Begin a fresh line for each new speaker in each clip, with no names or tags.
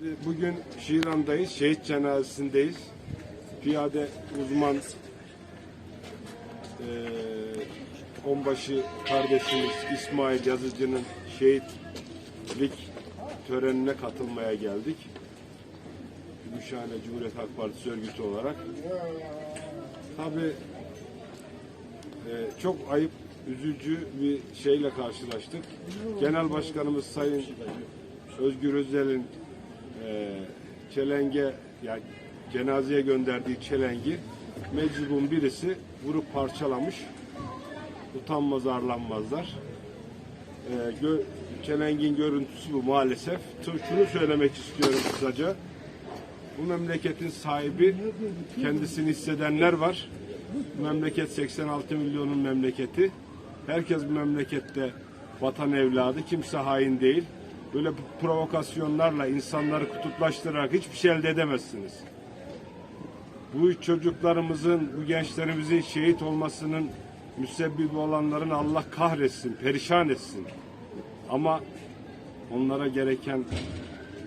Bugün Şiran'dayız, şehit cenazesindeyiz. Piyade uzman eee onbaşı kardeşimiz İsmail Yazıcı'nın şehitlik törenine katılmaya geldik. Gümüşhane Cumhuriyet Halk Partisi örgütü olarak. Tabii eee, çok ayıp, üzücü bir şeyle karşılaştık. Genel Başkanımız Sayın Özgür Özel'in e, çelenge yani cenazeye gönderdiği çelengi meczubun birisi vurup parçalamış. Utanmaz arlanmazlar. E, gö- çelengin görüntüsü bu maalesef. Şunu söylemek istiyorum kısaca. Bu memleketin sahibi kendisini hissedenler var. Bu memleket 86 milyonun memleketi. Herkes bu memlekette vatan evladı. Kimse hain değil. Böyle provokasyonlarla insanları kutuplaştırarak hiçbir şey elde edemezsiniz. Bu çocuklarımızın, bu gençlerimizin şehit olmasının müsebbibi olanların Allah kahretsin, perişan etsin. Ama onlara gereken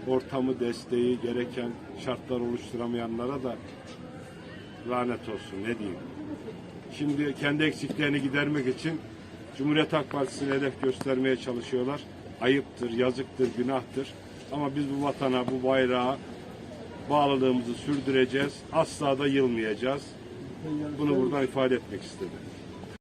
ortamı, desteği, gereken şartlar oluşturamayanlara da lanet olsun ne diyeyim. Şimdi kendi eksiklerini gidermek için Cumhuriyet Halk Partisi'ne hedef göstermeye çalışıyorlar. Ayıptır, yazıktır, günahtır. Ama biz bu vatana, bu bayrağa bağlılığımızı sürdüreceğiz. Asla da yılmayacağız. Bunu buradan ifade etmek istedim.